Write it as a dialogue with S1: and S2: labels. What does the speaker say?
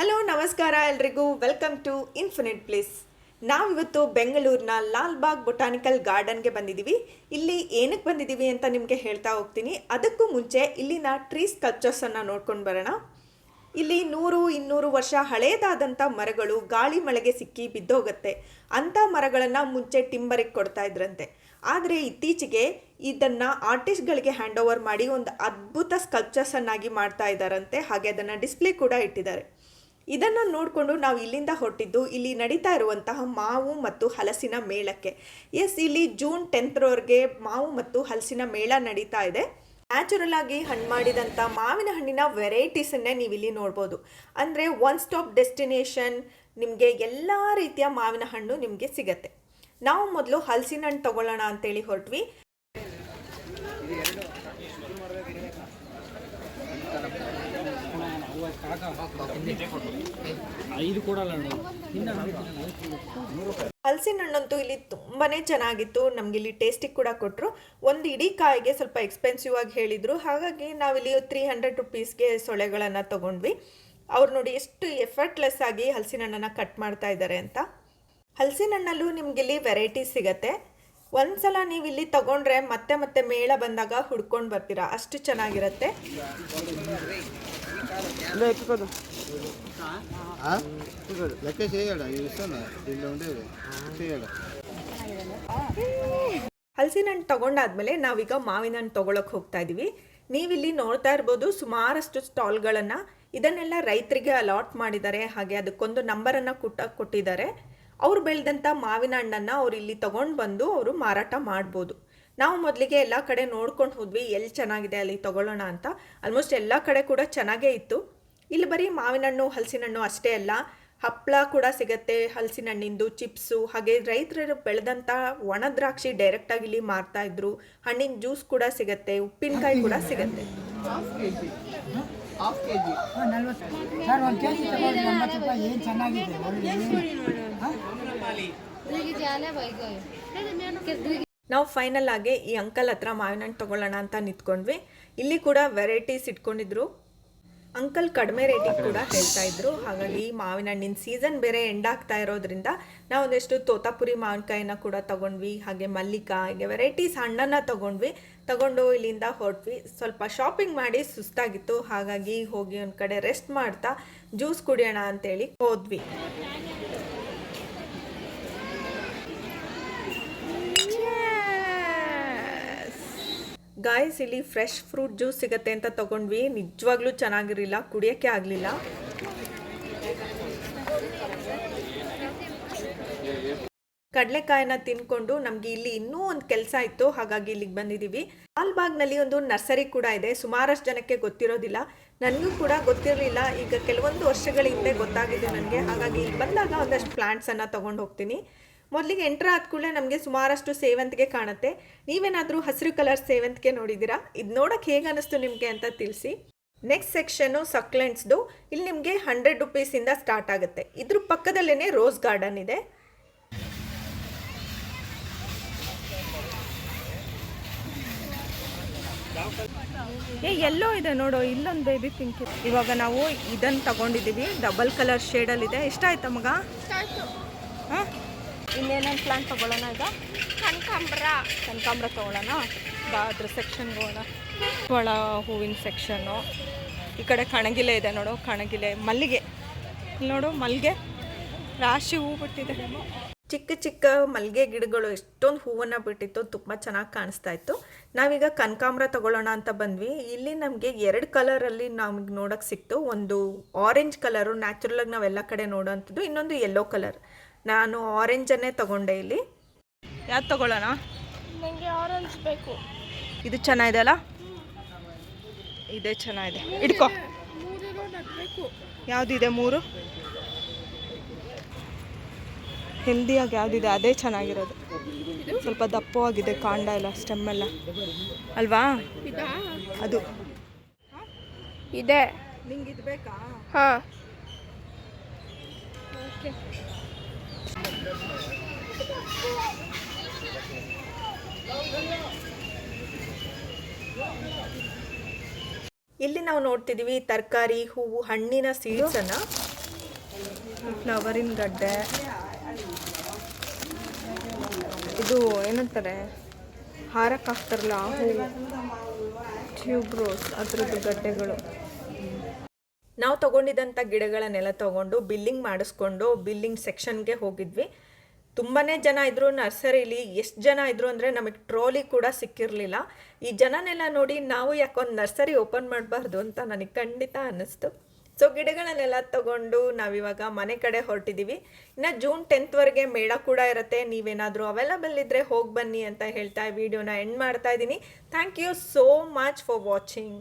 S1: Hello, ನಮಸ್ಕಾರ ಎಲ್ರಿಗೂ. Welcome to infinite place ನಾವಿವತ್ತು ಬೆಂಗಳೂರಿನ ಲಾಲ್ಬಾಗ್ ಬೊಟಾನಿಕಲ್ ಗಾರ್ಡನ್ಗೆ ಬಂದಿದ್ದೀವಿ. ಇಲ್ಲಿ ಏನಕ್ಕೆ ಬಂದಿದ್ದೀವಿ ಅಂತ ನಿಮಗೆ ಹೇಳ್ತಾ ಹೋಗ್ತೀನಿ. ಅದಕ್ಕೂ ಮುಂಚೆ ಇಲ್ಲಿನ ಟ್ರೀ ಸ್ಕಲ್ಪ್ಚರ್ಸನ್ನು ನೋಡ್ಕೊಂಡು ಬರೋಣ. ಇಲ್ಲಿ ನೂರು, ಇನ್ನೂರು ವರ್ಷ ಹಳೆಯದಾದಂಥ ಮರಗಳು ಗಾಳಿ ಮಳೆಗೆ ಸಿಕ್ಕಿ ಬಿದ್ದೋಗುತ್ತೆ. ಅಂಥ ಮರಗಳನ್ನು ಮುಂಚೆ ಟಿಂಬರಿಗೆ ಕೊಡ್ತಾ ಇದ್ರಂತೆ. ಆದರೆ ಇತ್ತೀಚೆಗೆ ಇದನ್ನು ಆರ್ಟಿಸ್ಟ್ಗಳಿಗೆ ಹ್ಯಾಂಡ್ ಓವರ್ ಮಾಡಿ ಒಂದು ಅದ್ಭುತ ಸ್ಕಲ್ಪ್ಚರ್ಸನ್ನಾಗಿ ಮಾಡ್ತಾ ಇದ್ದಾರಂತೆ ಹಾಗೆ ಅದನ್ನು ಡಿಸ್ಪ್ಲೇ ಕೂಡ ಇಟ್ಟಿದ್ದಾರೆ. ಇದನ್ನು ನೋಡಿಕೊಂಡು ನಾವು ಇಲ್ಲಿಂದ ಹೊರಟಿದ್ದು ಇಲ್ಲಿ ನಡೀತಾ ಇರುವಂತಹ ಮಾವು ಮತ್ತು ಹಲಸಿನ ಮೇಳಕ್ಕೆ. ಎಸ್ ಇಲ್ಲಿ ಜೂನ್ ಟೆಂತ್ರವರೆಗೆ ಮಾವು ಮತ್ತು ಹಲಸಿನ ಮೇಳ ನಡೀತಾ ಇದೆ. ನ್ಯಾಚುರಲ್ ಆಗಿ ಹಣ್ಣು ಮಾಡಿದಂಥ ಮಾವಿನ ಹಣ್ಣಿನ ವೆರೈಟೀಸನ್ನೇ ನೀವು ಇಲ್ಲಿ ನೋಡ್ಬೋದು. ಅಂದರೆ ಒನ್ ಸ್ಟಾಪ್ ಡೆಸ್ಟಿನೇಷನ್ ನಿಮಗೆ ಎಲ್ಲ ರೀತಿಯ ಮಾವಿನ ಹಣ್ಣು ನಿಮಗೆ ಸಿಗತ್ತೆ. ನಾವು ಮೊದಲು ಹಲಸಿನ ಹಣ್ಣು ತಗೊಳ್ಳೋಣ ಅಂತೇಳಿ ಹೊರಟ್ವಿ.
S2: ಐದು ಕೊಡಲ್ಲ
S1: ಹಲಸಿನ ಹಣ್ಣಂತೂ ಇಲ್ಲಿ ತುಂಬಾನೇ ಚೆನ್ನಾಗಿತ್ತು. ನಮ್ಗೆ ಇಲ್ಲಿ ಟೇಸ್ಟಿಗೆ ಕೂಡ ಕೊಟ್ಟರು ಒಂದು ಇಡೀ ಕಾಯಿಗೆ ಸ್ವಲ್ಪ ಎಕ್ಸ್ಪೆನ್ಸಿವ್ ಆಗಿ ಹೇಳಿದರು. ಹಾಗಾಗಿ ನಾವಿಲ್ಲಿ ತ್ರೀ ಹಂಡ್ರೆಡ್ ರುಪೀಸ್ಗೆ ಸೊಳೆಗಳನ್ನ ತಗೊಂಡ್ವಿ. ಅವ್ರು ನೋಡಿ ಎಷ್ಟು ಎಫರ್ಟ್ಲೆಸ್ ಆಗಿ ಹಲಸಿನ ಹಣ್ಣನ್ನು ಕಟ್ ಮಾಡ್ತಾ ಇದ್ದಾರೆ ಅಂತ. ಹಲಸಿನ ಹಣ್ಣಲ್ಲೂ ನಿಮ್ಗೆ ಇಲ್ಲಿ ವೆರೈಟಿ ಸಿಗತ್ತೆ. ಒಂದ್ಸಲ ನೀವು ಇಲ್ಲಿ ತಗೊಂಡ್ರೆ ಮತ್ತೆ ಮತ್ತೆ ಮೇಳ ಬಂದಾಗ ಹುಡ್ಕೊಂಡು ಬರ್ತೀರಾ? ಅಷ್ಟು ಚೆನ್ನಾಗಿರುತ್ತೆ. ಹಲಸಿನ ಹಣ್ಣು ತಗೊಂಡಾದ್ಮೇಲೆ ನಾವೀಗ ಮಾವಿನ ಹಣ್ಣು ತಗೊಳಕ್ ಹೋಗ್ತಾ ಇದೀವಿ. ನೀವಿಲ್ಲಿ ನೋಡ್ತಾ ಇರ್ಬೋದು ಸುಮಾರಷ್ಟು ಸ್ಟಾಲ್ಗಳನ್ನು. ಇದನ್ನೆಲ್ಲ ರೈತರಿಗೆ ಅಲಾಟ್ ಮಾಡಿದ್ದಾರೆ. ಹಾಗೆ ಅದಕ್ಕೊಂದು ನಂಬರನ್ನು ಕುಟ್ಟ ಕೊಟ್ಟಿದ್ದಾರೆ. ಅವ್ರು ಬೆಳೆದಂಥ ಮಾವಿನ ಹಣ್ಣನ್ನು ಅವ್ರು ಇಲ್ಲಿ ತೊಗೊಂಡು ಬಂದು ಅವರು ಮಾರಾಟ ಮಾಡ್ಬೋದು. ನಾವು ಮೊದಲಿಗೆ ಎಲ್ಲ ಕಡೆ ನೋಡ್ಕೊಂಡು ಹೋದ್ವಿ, ಎಲ್ಲಿ ಚೆನ್ನಾಗಿದೆ ಅಲ್ಲಿ ತೊಗೊಳ್ಳೋಣ ಅಂತ. ಆಲ್ಮೋಸ್ಟ್ ಎಲ್ಲ ಕಡೆ ಕೂಡ ಚೆನ್ನಾಗೇ ಇತ್ತು. ಇಲ್ಲಿ ಬರೀ ಮಾವಿನ ಹಣ್ಣು, ಹಲಸಿನ ಹಣ್ಣು ಅಷ್ಟೇ ಅಲ್ಲ ಹಪ್ಪಳ ಕೂಡ ಸಿಗತ್ತೆ ಹಲಸಿನ ಹಣ್ಣಿಂದು, ಚಿಪ್ಸು, ಹಾಗೆ ರೈತರು ಬೆಳೆದಂಥ ಒಣ ದ್ರಾಕ್ಷಿ ಡೈರೆಕ್ಟಾಗಿ ಇಲ್ಲಿ ಮಾರ್ತಾ ಇದ್ರು. ಹಣ್ಣಿನ ಜ್ಯೂಸ್ ಕೂಡ ಸಿಗತ್ತೆ, ಉಪ್ಪಿನಕಾಯಿ ಕೂಡ ಸಿಗತ್ತೆ.
S2: ಸರ್ ಒಂದು ಕೆ ಜಿ ತಗೊಳ್ಳಿ ಎಂಬತ್ತು ರೂಪಾಯಿ ಏನು ಚೆನ್ನಾಗಿದೆ?
S1: ನಾವು ಫೈನಲ್ ಆಗಿ ಈ ಅಂಕಲ್ ಹತ್ರ ಮಾವಿನ ಹಣ್ಣು ತಗೊಳ್ಳೋಣ ಅಂತ ನಿಂತ್ಕೊಂಡ್ವಿ. ಇಲ್ಲಿ ಕೂಡ ವೆರೈಟೀಸ್ ಇಟ್ಕೊಂಡಿದ್ರು. ಅಂಕಲ್ ಕಡಿಮೆ ರೇಟಿಗೆ ಕೂಡ ಹೇಳ್ತಾ ಇದ್ರು. ಹಾಗಾಗಿ ಮಾವಿನ ಹಣ್ಣಿನ ಸೀಸನ್ ಬೇರೆ ಎಂಡ್ ಆಗ್ತಾ ಇರೋದ್ರಿಂದ ನಾವು ಒಂದಷ್ಟು ತೋತಾಪುರಿ ಮಾವಿನಕಾಯಿನ ಕೂಡ ತಗೊಂಡ್ವಿ ಹಾಗೆ ಮಲ್ಲಿಕಾ ಹಾಗೆ ವೆರೈಟೀಸ್ ಹಣ್ಣನ್ನು ತಗೊಂಡ್ವಿ. ತಗೊಂಡು ಇಲ್ಲಿಂದ ಹೊರಟ್ವಿ. ಸ್ವಲ್ಪ ಶಾಪಿಂಗ್ ಮಾಡಿ ಸುಸ್ತಾಗಿತ್ತು. ಹಾಗಾಗಿ ಹೋಗಿ ಒಂದು ಕಡೆ ರೆಸ್ಟ್ ಮಾಡ್ತಾ ಜ್ಯೂಸ್ ಕುಡಿಯೋಣ ಅಂತೇಳಿ ಹೋದ್ವಿ. ಗಾಯ್ಸ್ ಇಲ್ಲಿ ಫ್ರೆಶ್ ಫ್ರೂಟ್ ಜ್ಯೂಸ್ ಸಿಗತ್ತೆ ಅಂತ ತಗೊಂಡ್ವಿ. ನಿಜವಾಗ್ಲೂ ಚೆನ್ನಾಗಿರಲಿಲ್ಲ, ಕುಡಿಯೋಕ್ಕೆ ಆಗಲಿಲ್ಲ. ಕಡಲೆಕಾಯನ್ನ ತಿನ್ಕೊಂಡು ನಮಗೆ ಇಲ್ಲಿ ಇನ್ನೂ ಒಂದು ಕೆಲಸ ಇತ್ತು, ಹಾಗಾಗಿ ಇಲ್ಲಿಗೆ ಬಂದಿದ್ದೀವಿ ಲಾಲ್ಬಾಗ್ನಲ್ಲಿ ಒಂದು ನರ್ಸರಿ ಕೂಡ ಇದೆ, ಸುಮಾರಷ್ಟು ಜನಕ್ಕೆ ಗೊತ್ತಿರೋದಿಲ್ಲ. ನನಗೂ ಕೂಡ ಗೊತ್ತಿರಲಿಲ್ಲ, ಈಗ ಕೆಲವೊಂದು ವರ್ಷಗಳ ಹಿಂದೆ ಗೊತ್ತಾಗಿದೆ ನನಗೆ. ಹಾಗಾಗಿ ಇಲ್ಲಿ ಬಂದಾಗ ಒಂದಷ್ಟು ಪ್ಲಾಂಟ್ಸನ್ನು ತೊಗೊಂಡು ಹೋಗ್ತೀನಿ. ಮೊದಲಿಗೆ ಎಂಟ್ರ್ ಆದ ಕೂಡಲೇ ನಮಗೆ ಸುಮಾರಷ್ಟು ಸೇವಂತಿಗೆ ಕಾಣುತ್ತೆ. ನೀವೇನಾದರೂ ಹಸಿರು ಕಲರ್ ಸೇವಂತಿಗೆ ನೋಡಿದ್ದೀರಾ? ಇದು ನೋಡೋಕ್ಕೆ ಹೇಗೆ ಅನ್ನಿಸ್ತು ನಿಮಗೆ ಅಂತ ತಿಳಿಸಿ. ನೆಕ್ಸ್ಟ್ ಸೆಕ್ಷನ್ನು ಸಕ್ಲೆಂಟ್ಸ್ದು ಇಲ್ಲಿ ನಿಮಗೆ ಹಂಡ್ರೆಡ್ ರುಪೀಸಿಂದ ಸ್ಟಾರ್ಟ್ ಆಗುತ್ತೆ. ಇದ್ರ ಪಕ್ಕದಲ್ಲೇ ರೋಸ್ ಗಾರ್ಡನ್ ಇದೆ. ಏ ಎಲ್ಲೋ ಇದೆ ನೋಡು ಇಲ್ಲೊಂದು ಬೇಬಿ ಪಿಂಕ್ ಇವಾಗ ನಾವು ಇದನ್ನು ತಗೊಂಡಿದ್ದೀವಿ ಡಬಲ್ ಕಲರ್ ಶೇಡಲ್ಲಿದೆ. ಆಯ್ತಾ ಮಗ? ಹಾಂ? ಇನ್ನೇನೇನು ಪ್ಲಾಂಟ್ ತಗೊಳ್ಳೋಣ ಈಗ? ಕನಕಾಂಬ್ರ. ಕನಕಾಂಬ್ರ ತಗೊಳ್ಳೋಣ ಬಾ ಅದ್ರ ಸೆಕ್ಷನ್ಗೆ ಹೋಗೋಣ. ಒಳ ಹೂವಿನ ಸೆಕ್ಷನ್ನು ಈ ಕಡೆ ಕಣಗಿಲೆ ಇದೆ ನೋಡು ಕಣಗಿಲೆ. ಮಲ್ಲಿಗೆ. ಇಲ್ಲಿ ನೋಡು ಮಲ್ಲಿಗೆ. ರಾಶಿ ಹೂ ಬಿಟ್ಟಿದೆ. ಚಿಕ್ಕ ಚಿಕ್ಕ ಮಲ್ಲಿಗೆ ಗಿಡಗಳು ಎಷ್ಟೊಂದು ಹೂವನ್ನು ಬಿಟ್ಟಿತ್ತು ತುಂಬ ಚೆನ್ನಾಗಿ ಕಾಣಿಸ್ತಾ ಇತ್ತು. ನಾವೀಗ ಕನಕಾಂಬ್ರ ತಗೊಳ್ಳೋಣ ಅಂತ ಬಂದ್ವಿ. ಇಲ್ಲಿ ನಮಗೆ ಎರಡು ಕಲರಲ್ಲಿ ನಮಗೆ ನೋಡೋಕೆ ಸಿಕ್ತು. ಒಂದು ಆರೆಂಜ್ ಕಲರು ನ್ಯಾಚುರಲಾಗಿ ನಾವೆಲ್ಲ ಕಡೆ ನೋಡೋವಂಥದ್ದು ಇನ್ನೊಂದು ಯೆಲ್ಲೋ ಕಲರ್ ನಾನು ಆರೆಂಜನ್ನೇ ತಗೊಂಡೆ ಇಲ್ಲಿ. ಯಾವ್ದು ತಗೊಳ್ಳೋಣ?
S3: ನನಗೆ ಆರೆಂಜ್ ಬೇಕು.
S1: ಇದು ಚೆನ್ನಾಗಿದೆ ಅಲ್ಲ? ಇದೇ ಚೆನ್ನಾಗಿದೆ. ಇಟ್ಕೋ ಯಾವುದಿದೆ ಮೂರು? ಹೆಲ್ದಿಯಾಗಿ ಯಾವುದಿದೆ ಅದೇ ಚೆನ್ನಾಗಿರೋದು. ಸ್ವಲ್ಪ ದಪ್ಪವಾಗಿದೆ ಕಾಂಡ ಎಲ್ಲ ಸ್ಟೆಮ್ ಎಲ್ಲ. ಅಲ್ವಾ? ಅದು.
S3: ಇದೆ.
S1: ನಿಂಗೆ ಇದು ಬೇಕಾ?
S3: ಹಾಂ.
S1: ಓಕೆ ಇಲ್ಲಿ ನಾವು ನೋಡ್ತಿದ್ದೀವಿ ತರಕಾರಿ, ಹೂವು, ಹಣ್ಣಿನ ಸೀಡ್ಸನ್ನು ಫ್ಲವರಿನ ಗಡ್ಡೆ. ಇದು ಏನಂತಾರೆ? ಹಾರಕ್ಕೆ ಹಾಕ್ತಾರಲ್ಲ ಹೂವು. ಟ್ಯೂಬ್ ರೋಸ್ ಅದರದ್ದು ಗಡ್ಡೆಗಳು. ನಾವು ತಗೊಂಡಿದ್ದಂಥ ಗಿಡಗಳನ್ನೆಲ್ಲ ತಗೊಂಡು ಬಿಲ್ಲಿಂಗ್ ಮಾಡಿಸ್ಕೊಂಡು ಬಿಲ್ಲಿಂಗ್ ಸೆಕ್ಷನ್ಗೆ ಹೋಗಿದ್ವಿ. ತುಂಬಾ ಜನ ಇದ್ದರು ನರ್ಸರಿಲಿ ಎಷ್ಟು ಜನ ಇದ್ದರು ಅಂದರೆ ನಮಗೆ ಟ್ರೋಲಿ ಕೂಡ ಸಿಕ್ಕಿರಲಿಲ್ಲ. ಈ ಜನನೆಲ್ಲ ನೋಡಿ ನಾವು ಯಾಕೊಂದು ನರ್ಸರಿ ಓಪನ್ ಮಾಡಬಾರ್ದು ಅಂತ ನನಗೆ ಖಂಡಿತ ಅನ್ನಿಸ್ತು. ಸೊ ಗಿಡಗಳನ್ನೆಲ್ಲ ತಗೊಂಡು ನಾವಿವಾಗ ಮನೆ ಕಡೆ ಹೊರಟಿದ್ದೀವಿ ಇನ್ನು ಜೂನ್ ಟೆಂತ್ವರೆಗೆ ಮೇಳ ಕೂಡ ಇರುತ್ತೆ. ನೀವೇನಾದರೂ ಅವೈಲಬಲ್ ಇದ್ದರೆ ಹೋಗಿ ಬನ್ನಿ ಅಂತ ಹೇಳ್ತಾ ವಿಡಿಯೋನ ಎಂಡ್ ಮಾಡ್ತಾ ಇದ್ದೀನಿ. Thank you so much for watching